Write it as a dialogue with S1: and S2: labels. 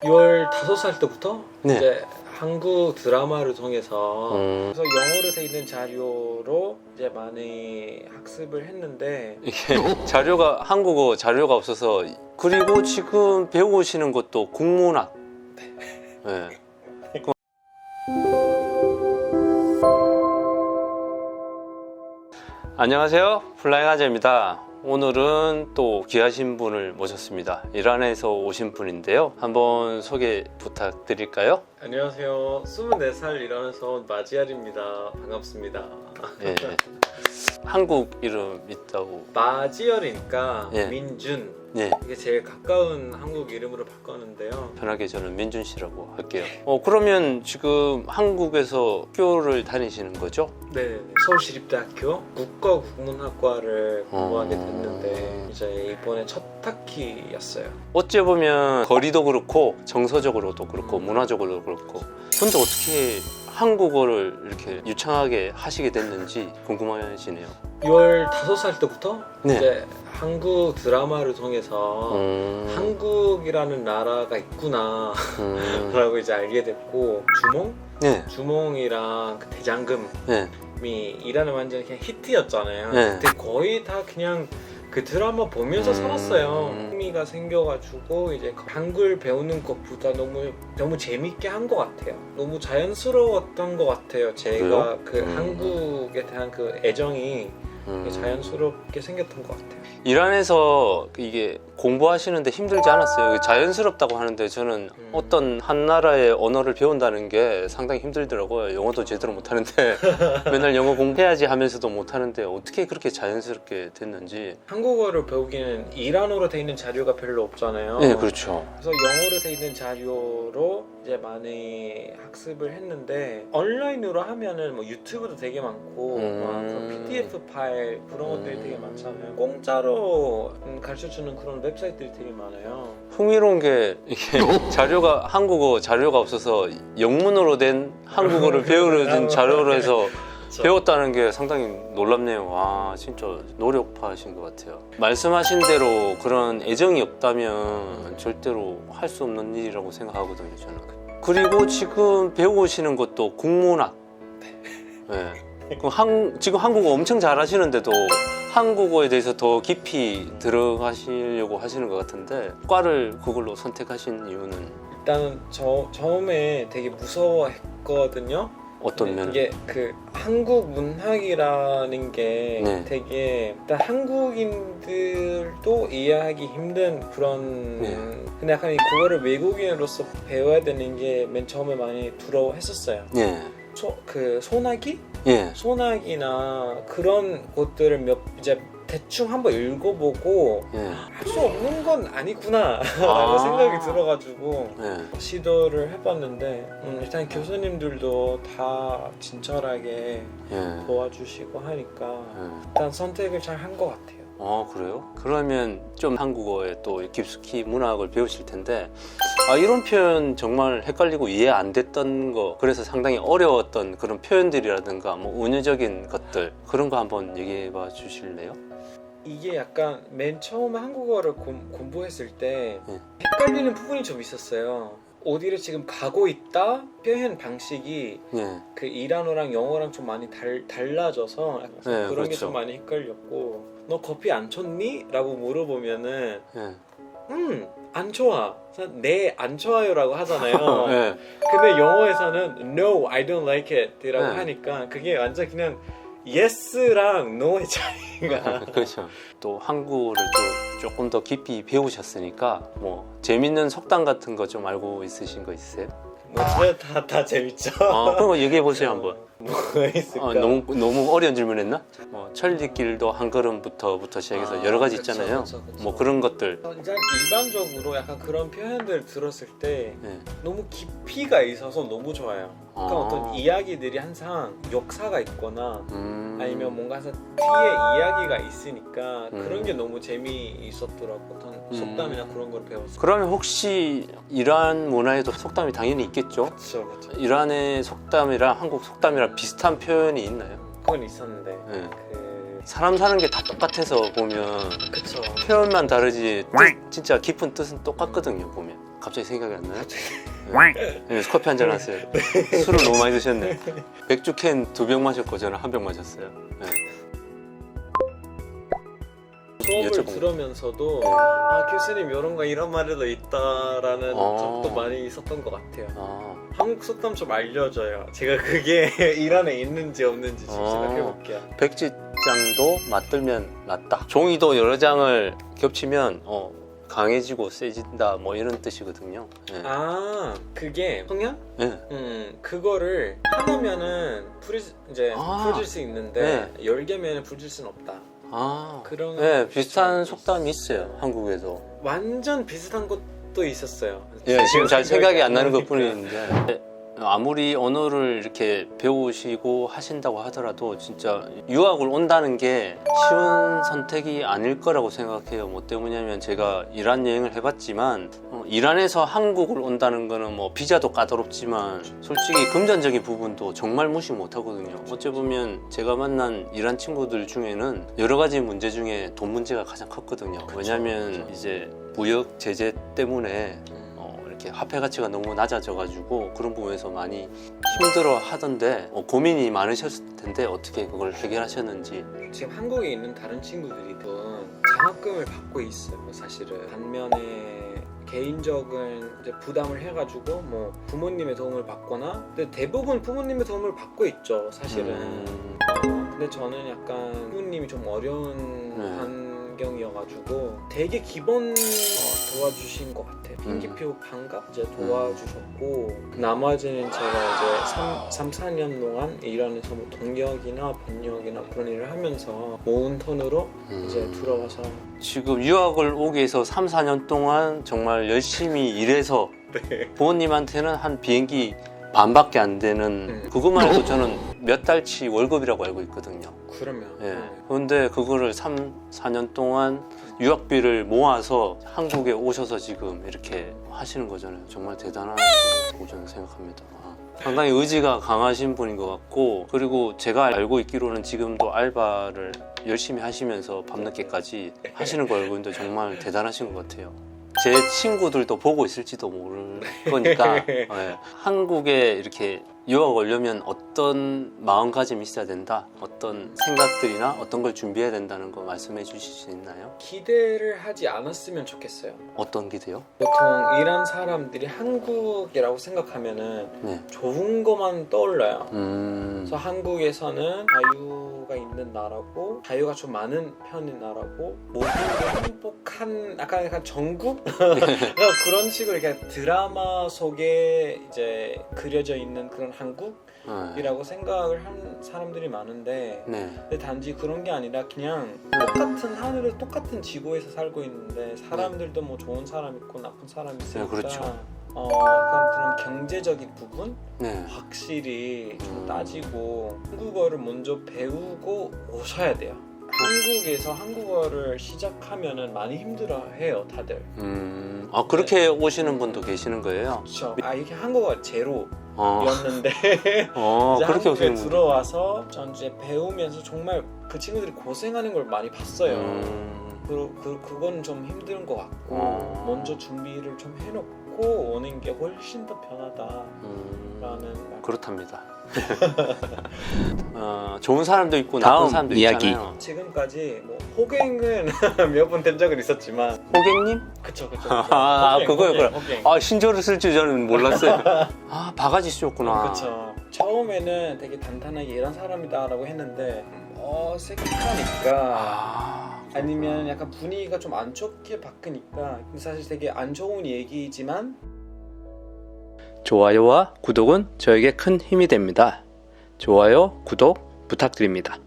S1: 15살 때부터
S2: 네.
S1: 이제 한국 드라마를 통해서
S2: 음,
S1: 그래서 영어로 돼 있는 자료로 이제 많이 학습을 했는데
S2: 이게 자료가 한국어 자료가 없어서 그리고 지금 배우시는 것도 국문학. 네. 그- 안녕하세요. 플라잉 하재입니다. 오늘은 또 귀하신 분을 모셨습니다. 이란에서 오신 분인데요. 한번 소개 부탁드릴까요?
S1: 안녕하세요 24살 일하면서 온 마지알입니다 반갑습니다
S2: 예. 한국 이름 있다고.
S1: 마지열이니까
S2: 예.
S1: 민준
S2: 네.
S1: 이게 제일 가까운 한국 이름으로 바꿨는데요
S2: 편하게 저는 민준 씨라고 할게요. 어, 그러면 지금 한국에서 학교를 다니시는 거죠?
S1: 네 서울시립대학교 국어국문학과를 공부하게
S2: 어.
S1: 됐는데 이제 이번에 첫 학기였어요
S2: 어찌 보면 거리도 그렇고 정서적으로도 그렇고 문화적으로도 그렇고 근데 어떻게 한국어를 이렇게 유창하게 하시게 됐는지 궁금하시네요.
S1: 15살 때부터
S2: 네.
S1: 이제 한국 드라마를 통해서
S2: 음,
S1: 한국이라는 나라가 있구나
S2: 음,
S1: 라고 이제 알게 됐고 주몽?
S2: 네,
S1: 주몽이랑 그 대장금이
S2: 네,
S1: 이란은 완전 그냥 히트였잖아요
S2: 네.
S1: 그때 거의 다 그냥 그 드라마 보면서
S2: 음.
S1: 살았어요 흥미가 생겨가지고 이제 한글 배우는 것보다 너무 너무 재밌게 한 것 같아요 너무 자연스러웠던 것 같아요 제가
S2: 그래요?
S1: 그
S2: 음.
S1: 한국에 대한 그 애정이
S2: 음.
S1: 자연스럽게 생겼던 것 같아요
S2: 이란에서 이게 공부하시는데 힘들지 않았어요. 자연스럽다고 하는데 저는
S1: 음.
S2: 어떤 한 나라의 언어를 배운다는 게 상당히 힘들더라고요. 영어도 제대로 못하는데 맨날 영어 공부해야지 하면서도 못하는데 어떻게 그렇게 자연스럽게 됐는지.
S1: 한국어를 배우기는 이란어로 돼 있는 자료가 별로 없잖아요.
S2: 네, 그렇죠.
S1: 그래서 영어로 돼 있는 자료로 이제 많이 학습을 했는데 온라인으로 하면은 뭐 유튜브도 되게 많고
S2: 음.
S1: PDF 파일 그런 것들이
S2: 음.
S1: 되게 많잖아요. 공짜로 음, 가르쳐주는 그런 웹사이트들이 되게 많아요.
S2: 흥미로운 게 이게 자료가 한국어 자료가 없어서 영문으로 된 한국어를 배우는 자료로 해서 배웠다는 게 상당히 놀랍네요. 와, 진짜 노력파신 것 같아요. 말씀하신 대로 그런 애정이 없다면 절대로 할 수 없는 일이라고 생각하거든요, 저는. 그리고 지금 배우시는 것도 국문학. 네. 그 한, 지금 한국어 엄청 잘하시는데도 한국어에 대해서 더 깊이 들어가시려고 하시는 것 같은데 과를 그걸로 선택하신 이유는
S1: 일단은 저 처음에 되게 무서워했거든요.
S2: 어떤
S1: 네,
S2: 면을?
S1: 이게 그 한국 문학이라는 게
S2: 네.
S1: 되게 일단 한국인들도 이해하기 힘든 그런
S2: 네.
S1: 근데 약간 이 그거를 외국인으로서 배워야 되는 게 맨 처음에 많이 두려워했었어요.
S2: 예,
S1: 소, 그 소나기?
S2: 예,
S1: 소나기나 그런 것들을 몇 이제 대충 한번 읽어보고
S2: 예.
S1: 할 수 없는 건 아니구나 라고
S2: 아.
S1: 생각이 들어가지고
S2: 예.
S1: 시도를 해봤는데 음, 일단 교수님들도 다 친절하게
S2: 예.
S1: 도와주시고 하니까
S2: 예.
S1: 일단 선택을 잘 한 것 같아요.
S2: 어 그래요? 그러면 좀 한국어에 또 깊숙이 문학을 배우실 텐데 아 이런 표현 정말 헷갈리고 이해 안 됐던 거 그래서 상당히 어려웠던 그런 표현들이라든가 뭐 은유적인 것들 그런 거 한번 얘기해 봐 주실래요?
S1: 이게 약간 맨 처음에 한국어를 공, 공부했을 때
S2: 네.
S1: 헷갈리는 부분이 좀 있었어요. 어디를 지금 가고 있다 표현 방식이
S2: 예,
S1: 그 이란어랑 영어랑 좀 많이 달, 달라져서
S2: 네,
S1: 그런 게
S2: 그렇죠.
S1: 좀 많이 헷갈렸고 너 커피 안 쳤니? 라고 물어보면은
S2: 예,
S1: 음안 좋아 네안 좋아요라고 하잖아요
S2: 예.
S1: 근데 영어에서는 no I don't like it 라고
S2: 네.
S1: 하니까 그게 완전 그냥 yes랑 no의 차이가
S2: 그렇죠. 또 한국어를 좀 조금 더 깊이 배우셨으니까 뭐 재밌는 속담 같은 거 좀 알고 있으신 거 있으세요?
S1: 뭐다다 다 재밌죠
S2: 아 그런 거 얘기해 보세요 한번.
S1: 뭐가 있을까
S2: 어, 너무 너무 어려운 질문했나? 뭐 천리길도 한 걸음부터부터 시작해서
S1: 아,
S2: 여러 가지
S1: 그쵸,
S2: 있잖아요.
S1: 그쵸, 그쵸.
S2: 뭐 그런 것들.
S1: 일단 일반적으로 약간 그런 표현들 들었을 때
S2: 예.
S1: 너무 깊이가 있어서 너무 좋아요. 그러니까
S2: 아.
S1: 어떤 이야기들이 항상 역사가 있거나
S2: 음.
S1: 아니면 뭔가 항상 뒤에 이야기가 있으니까
S2: 음.
S1: 그런 게 너무 재미있었더라고. 어떤
S2: 음.
S1: 속담이나 그런 걸 배웠을
S2: 그러면 혹시 이란 문화에도 속담이 당연히 있겠죠?
S1: 그쵸, 그쵸.
S2: 이란의 속담이랑 한국 속담이랑 비슷한 표현이 있나요?
S1: 그건 있었는데
S2: 예.
S1: 그
S2: 사람 사는 게 다 똑같아서 보면
S1: 그쵸.
S2: 표현만 다르지 뜻, 진짜 깊은 뜻은 똑같거든요 보면. 갑자기 생각이 안 나요? 네. 네, 커피 한 잔 하세요. 술을 너무 많이 드셨네. 맥주 캔 두 병 마셨고 저는 한 병 마셨어요. 네.
S1: 수업을
S2: 여쭤본.
S1: 들으면서도
S2: 네.
S1: 아 교수님 이런 거 이런 말에도 있다라는
S2: 어.
S1: 적도 많이 있었던 것 같아요.
S2: 아,
S1: 한국 속담 좀 알려줘요. 제가 그게 일 안에 있는지 없는지 좀
S2: 어.
S1: 생각해볼게요.
S2: 백지장도 맞들면 낫다. 종이도 여러 장을 겹치면 어, 강해지고 세진다 뭐 이런 뜻이거든요. 네.
S1: 아 그게 성향?
S2: 네.
S1: 음 그거를 하나면은 풀이 이제
S2: 아.
S1: 풀어질 수 있는데 열 개면은 풀어질 수는 없다.
S2: 아,
S1: 그런
S2: 네, 비슷한 속담이 있어요. 한국에도.
S1: 완전 비슷한 것도 있었어요.
S2: 예, 지금 잘 생각이 안 나는 것. 뿐인데 아무리 언어를 이렇게 배우시고 하신다고 하더라도 진짜 유학을 온다는 게 쉬운 선택이 아닐 거라고 생각해요. 뭐 때문이냐면 제가 이란 여행을 해봤지만 어, 이란에서 한국을 온다는 거는 뭐 비자도 까다롭지만 솔직히 금전적인 부분도 정말 무시 못 하거든요. 어찌 보면 제가 만난 이란 친구들 중에는 여러 가지 문제 중에 돈 문제가 가장 컸거든요. 왜냐하면. 이제 무역 제재 때문에 이렇게 화폐 가치가 너무 낮아져가지고 그런 부분에서 많이 힘들어 하던데 어, 고민이 많으셨을 텐데 어떻게 그걸 해결하셨는지.
S1: 지금 한국에 있는 다른 친구들이든 장학금을 받고 있어요 사실은. 반면에 개인적인 이제 부담을 해가지고 뭐 부모님의 도움을 받거나 근데 대부분 부모님의 도움을 받고 있죠 사실은.
S2: 음,
S1: 어, 근데 저는 약간 부모님이 좀 어려운
S2: 네.
S1: 환경이어가지고 되게 기본 어, 도와주신 것 같아요 핑기표 반갑 이제 도와주셨고 나머지는 제가 이제 3, 3 4년 동안 일하면서 뭐 동역이나 번역이나 그런 일을 하면서 모은 이제
S2: 음.
S1: 들어가서
S2: 지금 유학을 오기 위해서 3, 4년 동안 정말 열심히 일해서
S1: 네.
S2: 부모님한테는 한 비행기 반밖에 안 되는
S1: 음.
S2: 그것만 해도 저는 몇 달치 월급이라고 알고 있거든요.
S1: 그러면
S2: 예.
S1: 네.
S2: 그런데 그거를 3, 4년 동안 유학비를 모아서 한국에 오셔서 지금 이렇게 하시는 거잖아요. 정말 대단하다고 저는 생각합니다. 아, 상당히 의지가 강하신 분인 것 같고 그리고 제가 알고 있기로는 지금도 알바를 열심히 하시면서 밤늦게까지 하시는 걸 알고 있는데 정말 대단하신 것 같아요. 제 친구들도 보고 있을지도 모를 거니까. 예, 한국에 이렇게 유학 오려면 어떤 마음가짐이 있어야 된다 어떤 생각들이나 어떤 걸 준비해야 된다는 거 말씀해 주실 수 있나요?
S1: 기대를 하지 않았으면 좋겠어요
S2: 어떤 기대요?
S1: 보통 이란 사람들이 한국이라고 생각하면은
S2: 네.
S1: 좋은 것만 떠올라요
S2: 음,
S1: 그래서 한국에서는 자유가 있는 나라고 자유가 좀 많은 편인 나라고 모든 게 행복한 약간 약간 전국 그런 식으로 이렇게 드라마 속에 이제 그려져 있는 그런 한국이라고
S2: 네.
S1: 생각을 한 사람들이 많은데
S2: 네.
S1: 근데 단지 그런 게 아니라 그냥 똑같은 하늘을 똑같은 지구에서 살고 있는데 사람들도 뭐 좋은 사람 있고 나쁜 사람 있으니까
S2: 네, 그렇죠.
S1: 어 약간 그런 경제적인 부분
S2: 네.
S1: 확실히 좀
S2: 음.
S1: 따지고 한국어를 먼저 배우고 오셔야 돼요. 한국에서 한국어를 시작하면은 많이 힘들어해요, 다들.
S2: 음, 아 그렇게 오시는 분도 계시는 거예요?
S1: 그렇죠. 아 이게 한국어 제로 였는데
S2: 어, 어
S1: 이제
S2: 그렇게
S1: 한국에
S2: 오시는.
S1: 들어와서 전 이제 배우면서 정말 그 친구들이 고생하는 걸 많이 봤어요.
S2: 음,
S1: 그, 그 그건 좀 힘든 것 같고
S2: 어.
S1: 먼저 준비를 좀 해놓고 오는 게 훨씬 더 편하다라는
S2: 음,
S1: 말.
S2: 그렇답니다. 어, 좋은 사람도 있고 나쁜
S3: 다음
S2: 사람도
S3: 이야기.
S2: 있잖아요.
S1: 지금까지 뭐 호갱은 몇 번 된 적은 있었지만
S2: 호객님?
S1: 그쵸 그쵸
S2: 아, 그거요.
S1: 호갱.
S2: 아 신조를 쓸 줄 저는 몰랐어요. 아 바가지 씌웠구나.
S1: 그쵸 처음에는 되게 단단하게 이런 사람이다라고 했는데 어색하니까
S2: 아,
S1: 아니면 약간 분위기가 좀 안 좋게 바뀌니까 근데 사실 되게 안 좋은 얘기지만
S3: 좋아요와 구독은 저에게 큰 힘이 됩니다. 좋아요, 구독 부탁드립니다.